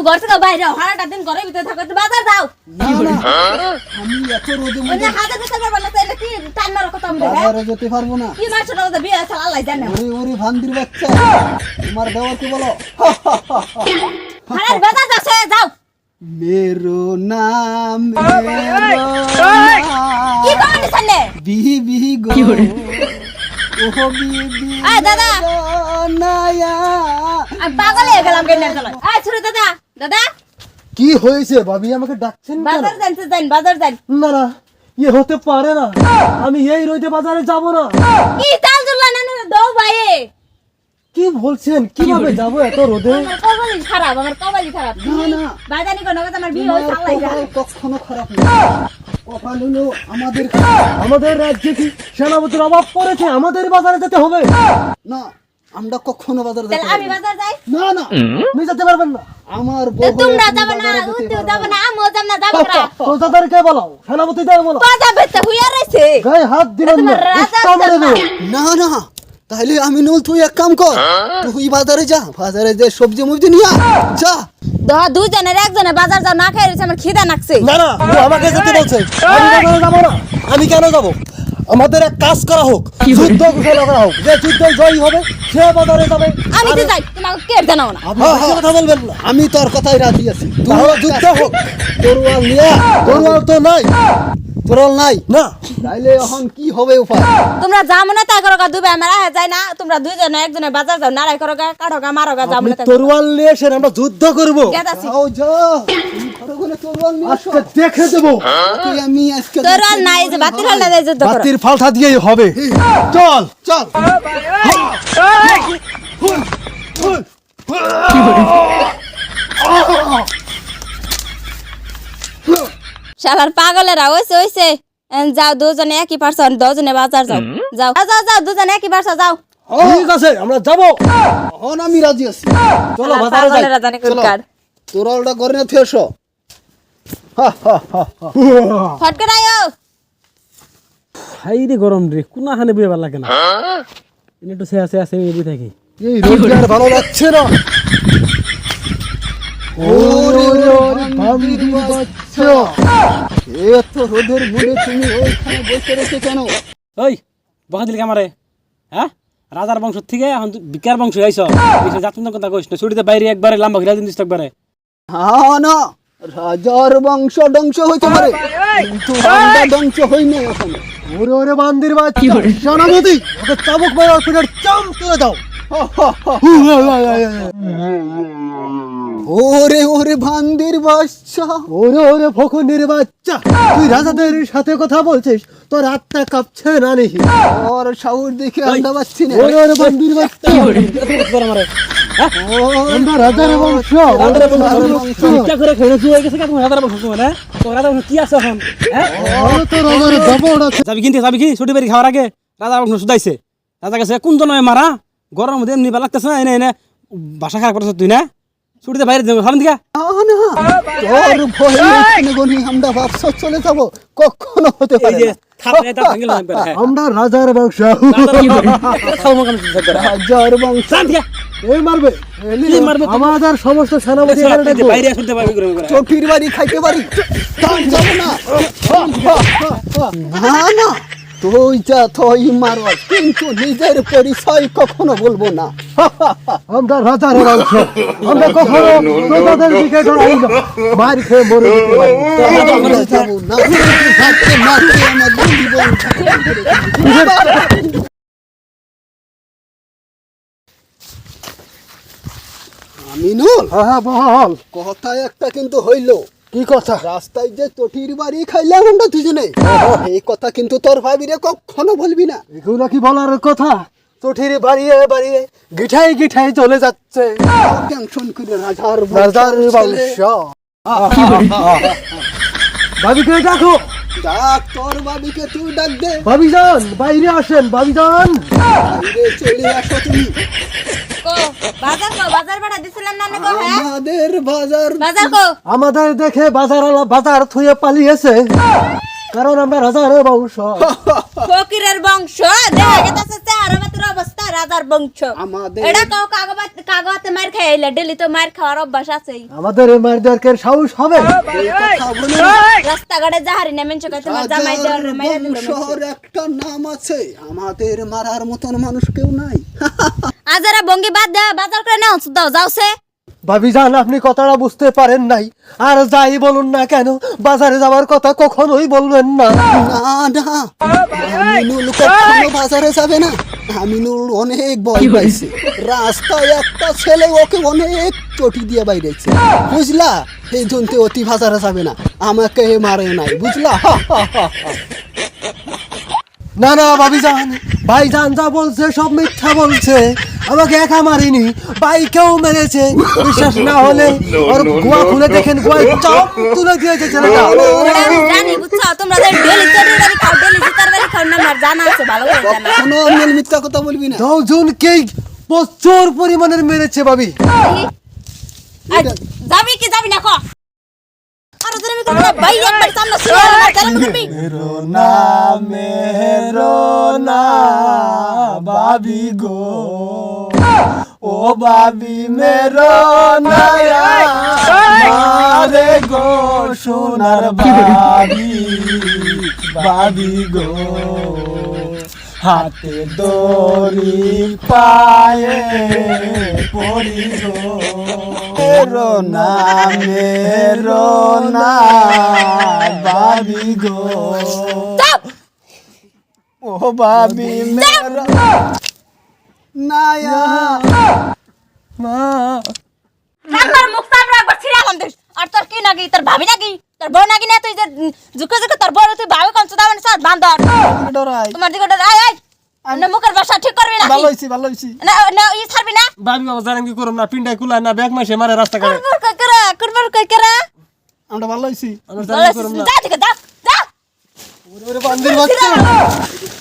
একটু ঘর থেকে বাইরে হও, সারাটা দিন ঘরের ভিতরে থাকো একটু বাজার যাও। আমি এত রোদে মধ্যে যে দিতে পারবে না তাহলে কি টান মারো কথা আমি বাজারে যেতে পারব না। কি মাসের মধ্যে বিয়ে আছে আল্লাহ জানে। ওরে ওরে ভান্দির বাচ্চা। তোমার দেওয়ারকে বলো? হারার বাজার যাচ্ছে যাও। মেরো নাম মেরো কি নাম। করনি বিহি বিহি গো। ওহো বিহি আয় দাদা। নায়া। আমি পাগল হয়ে গেলাম গেন্ডার চলো আয় ছোট দাদা। দাদা? কি হয়েছে? ভাবি আমাকে ডাকছেন বাজার জানতে যান বাজার যান। না না ইয়ে হতে পারে না। আমি এই রোদে বাজারে যাব না। কি চাল না দৌ ভাই কি বলছেন? কীভাবে যাব এত রোদে? আমার কপালি খারাপ আমার কপালি খারাপ। না না। বাজানি কোনো কথা আমার বিয়ে কখনো খারাপ না। কপাল হলো আমাদের আমাদের রাজ্যে কি সেনাপতির অভাব পড়েছে? আমাদের বাজারে যেতে হবে। না আমরা কখনো বাজার তাহলে আমি বাজার যাই? না না আপনি যেতে পারবেন না। আমার বউ তোমরা না বাজারে যেতে উত্তর পারবে যাবে না। না আমিও যাব না যাব না প্রজাদেরকে বলো? সেনাপতি দেয় বলো। বাজার বেচতে হুইয়া রয়েছে গায়ে হাত দিবেন না তোমার রাজা উস্তা মেরে দেবো। না না তাহলে আমি নল তুই এক কাম কর তুই বাজারে যা বাজারে যে সবজি মবজি নিয়ে। যা। দহ দুজনের একজনে বাজার যাও না খাই রয়েছে আমার খিদা নাকছে না না আমাকে যেতে বলছে আমি কেন যাব না? আমি কেন যাব? আমাদের এক কাজ করা হোক যুদ্ধ ঘোষণা করা হোক যে যুদ্ধ জয়ী হবে সে বাজারে যাবে। আমি তো যাই তোমাকে কে জানাও না। আপনি বেশি কথা বলবেন না। আমি তোর কথাই রাজি আছি। তাহলে যুদ্ধ হোক। তরোয়াল নিয়ে আয়। তরোয়াল তো নাই। তরোয়াল নাই? না। তাইলে এখন কি হবে উপায়? তোমরা যা মনে তাই করো গা দুবে আমার আহে যায় না। তোমরা দুইজনে একজনে বাজার যাও নারাই করো গা কাটো গা মারো গা যা মনে তাই তরোয়াল নিয়ে এসেন আমরা যুদ্ধ করব। যাও যা তুমি ঘরে ঘরে তরোয়াল নিয়ে আসো আজকে দেখে দেবো। তুই আমি আজকে তোর আর নাই যে বাতিল হল না যায় যুদ্ধ করো। বাতির ফালটা দিয়েই হবে। চল চল। শালার পাগলেরা হইছে হইছে। এন যাও দুজনে একই পারছন দুজনে বাজার যাও। যাও যাও, যাও দুজনে একই পারছ যাও। ঠিক আছে আমরা যাব। আমি রাজি আছি। চলো বাজারে যাই। চলো। কার। না এসো হা, হা, হা, হা। ফটকে আয়ো হাই রে গরম রে কোনা হানে বিয়ে ভালো লাগে না। এনে একটু শেয়া শেয়া শেয়া বই থাকি। এই ভালো লাগছে না। ওরে ওরে বান্দির বাচ্চা। এত রোদের মধ্যে তুমি ওইখানে বসে রেখে কেন? ওই বকা দিলি কামারে হ্যাঁ? রাজার বংশ থেকে এখন বিকার বংশ আইস জাতন কথা কইস না ছুটিতে বাইরে একবারে লম্বা ঘিরা দিন দিস একবারে। হ্যাঁ না। রাজার বংশ ধ্বংস হইতে পারে কিন্তু আমরা ধ্বংস হই নাই ওখানে ওরে ওরে বান্দির বাচ্চা। সেনাপতি ওকে চাবুক মারার পিঠের চাম তুলে দাও। ওরে ওরে ভান্দির বাচ্চা। ওরে ওরে ফকুন্দির বাচ্চা। তুই রাজাদের সাথে কথা বলছিস তোর আত্মা কাঁপছে না নাকি? ওর সাউর দেখে আমরা পাচ্ছি না। ওরে ওরে বান্দির বাচ্চা। আমারে আমরা রাজার বংশ। রাজার করে খেয়ে হয়ে গেছে কি রাজার বংশ তোমার রাজার বংশ কি আছে এখন তো রাজার দাপড় আছে। যাবি কিনতে যাবি কি ছুটি বাড়ি খাওয়ার আগে রাজার বংশ শুধাইছে। রাজা কাছে কোন জন মারা? গরম মধ্যে এমনি ভালো লাগতেছে না এনে এনে বাসা খারাপ করছিস তুই না? ছুটিতে বাইরে যাব হারান দিকা তোর ভয়ে আমরা চলে যাব কখনো হতে পারে আমরা রাজার বংশ। রাজার বংশ। এই মারবে। আমাদের সমস্ত সেনাপতি চটির বাড়ি খাইতে পারি। না না। তুই যা মারো কিন্তু নিজের পরিচয় কখনো বলব না। আমরা রাজার বংশ আমরা কখনো প্রজাদের দিকে ডরাই না। মার খেয়ে মরে যেতে পারি। আমিনুল হ্যাঁ হ্যাঁ বল কথা একটা কিন্তু হইল। কি কথা? রাস্তায় যে চটির বাড়ি খাইলাম আমরা দুজনে। এই কথা কিন্তু তোর ভাবিরে কখনো বলবি না। এগুলো কি বলার কথা? চঠির বাড়িয়ে বাড়িয়ে গিঠাই গিঠাই চলে যাচ্ছে। টেনশন করে রাজার রাজার বংশ। ভাবিকে ডাকো? ডাক তোর ভাবিকে তুই ডাক দে। ভাবিজান বাইরে আসেন ভাবিজান। বাইরে চলে আসো তুমি। কো বাজার বাজার ভাড়া হ্যাঁ? আমাদের বাজার বাজার আমাদের দেখে বাজারওয়ালা বাজার থুয়ে পালিয়েছে। কারণ আমরা রাজার বংশ। ফকিরের বংশ দেখা গেছে চেহারা অবস্থা রাজার বংশ। আমাদের এটা কাউ কাগজ কাগজে মার খাইলে ডেলি তো মার খাওয়ার অভ্যাস আছেই। আমাদের এই মারদারকের সাহস হবে? রাস্তাঘাটে তোমার জামাই দেওয়ার একটা নাম আছে। আমাদের মারার মতন মানুষ কেউ নাই। আজারা বঙ্গি বাদ দে বাজার করে নাও দাও যাওছে ভাবি যান আপনি কথাটা বুঝতে পারেন নাই। আর যাই বলুন না কেন বাজারে যাওয়ার কথা কখনোই বলবেন না। না না আমিনুল কখনো বাজারে যাবে না। আমিনুল অনেক ভয় পাইছে। রাস্তায় একটা ছেলে ওকে অনেক চটি দিয়ে বাইরেছে। বুঝলা? এই জন্য অতি বাজারে যাবে না। আমাকে মারে নাই বুঝলা? না না ভাবি যান ভাই যান যা বলছে সব মিথ্যা বলছে। আমাকে একা মারিনি বাইকেও মেরেছে। বিশ্বাস না হলে ওর গোয়া খুলে দেখেন গোয়ায় চাপ তুলে দিয়েছে ছেলেটা। আমি জানি বুঝছ? তোমরা যে ডেলি চড়ির বাড়ি খাও ডেলি জিতার বাড়ি খাও না আমার জানা আছে ভালো করে জানা কোনো মিল মিথ্যা কথা বলবি না। দশজনকেই প্রচুর পরিমাণের মেরেছে ভাবি। যাবি কি যাবি না ক? ভাই না মেরো না বাবি গো। ও বাবি মেরো না মারে গো সোনার বাবি বাবি গো। হাতে দড়ি পায়ে পড়ি গো। মেরো না মেরো না বাবি গো। ও বাবি মেরো নায়া। মা। আমার মুখ সামনে একবার ছিড়ে আলাম দেশ আর তোর কি নাকি তোর ভাবি নাকি তোর বউ নাকি না? তুই যে ঝুঁকে ঝুঁকে তোর বউ তুই ভাবি কোন সুদা মানে সাথ বান্দর। ডরাই। তোমার দিকে আয় আয়। না মুখের ভাষা ঠিক করবি না ভালো হইছি ভালো হইছি। না না ই ছাড়বি না? ভাবি বাবা জানেন কি করুম না পিন্ডাই কুলায় না ব্যাগ মাসে মারে রাস্তা কাটে কুরবুর কই করা? কুরবুর কই করা? আমরা ভালো হইছি। আমরা জানি কি না। যা দিকে যা যা। ওরে বান্দির বাচ্চা।